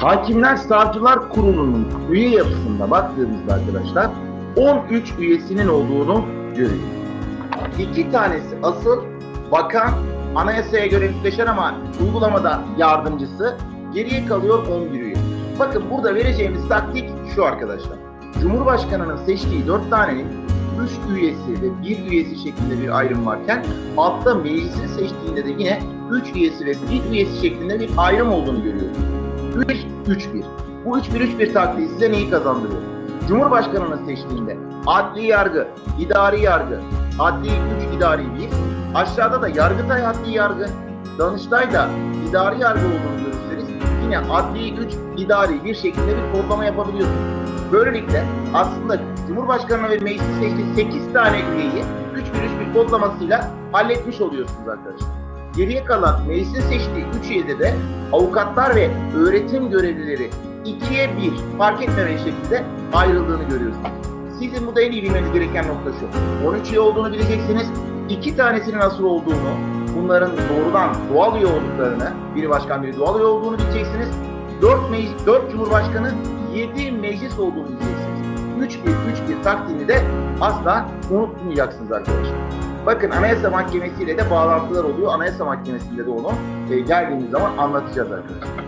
Hakimler Savcılar Kurulu'nun üye yapısında baktığımızda arkadaşlar 13 üyesinin olduğunu görüyoruz. İki tanesi asıl bakan, anayasaya göre müsteşar ama uygulamada yardımcısı, geriye kalıyor 11 üye. Bakın burada vereceğimiz taktik şu arkadaşlar. Cumhurbaşkanının seçtiği 4 tanenin 3 üyesi ve 1 üyesi şeklinde bir ayrım varken altta meclisin seçtiğinde de yine 3 üyesi ve 1 üyesi şeklinde bir ayrım olduğunu görüyoruz. 3-3-1. Bu 3-1-3-1 taktiği size neyi kazandırıyor? Cumhurbaşkanının seçtiğinde adli yargı, idari yargı, adli güç idari bir, aşağıda da Yargıtay adli yargı, Danıştay da idari yargı olduğunu görürseniz yine adli güç idari bir şekilde bir kodlama yapabiliyorsunuz. Böylelikle aslında Cumhurbaşkanı ve meclis seçtiği 8 tane üyeyi 3-1-3-1 kodlamasıyla halletmiş oluyorsunuz arkadaşlar. Geriye kalan meclisin seçtiği 3 üyede de avukatlar ve öğretim görevlileri 2'ye 1 fark etmemek şekilde ayrıldığını görüyorsunuz. Sizin burada en iyi bilmeniz gereken nokta şu. 13 üye olduğunu bileceksiniz. İki tanesinin nasıl olduğunu, bunların doğrudan doğal üye olduklarını, biri başkan biri doğal üye olduğunu bileceksiniz. 4, meclis, 4 cumhurbaşkanı, 7 meclis olduğunu bileceksiniz. 3-1-3-1 taktiğini de asla unutmayacaksınız arkadaşlar. Bakın Anayasa Mahkemesi ile de bağlantılar oluyor. Anayasa Mahkemesi'nde de onu e, geldiğimiz zaman anlatacağız arkadaşlar.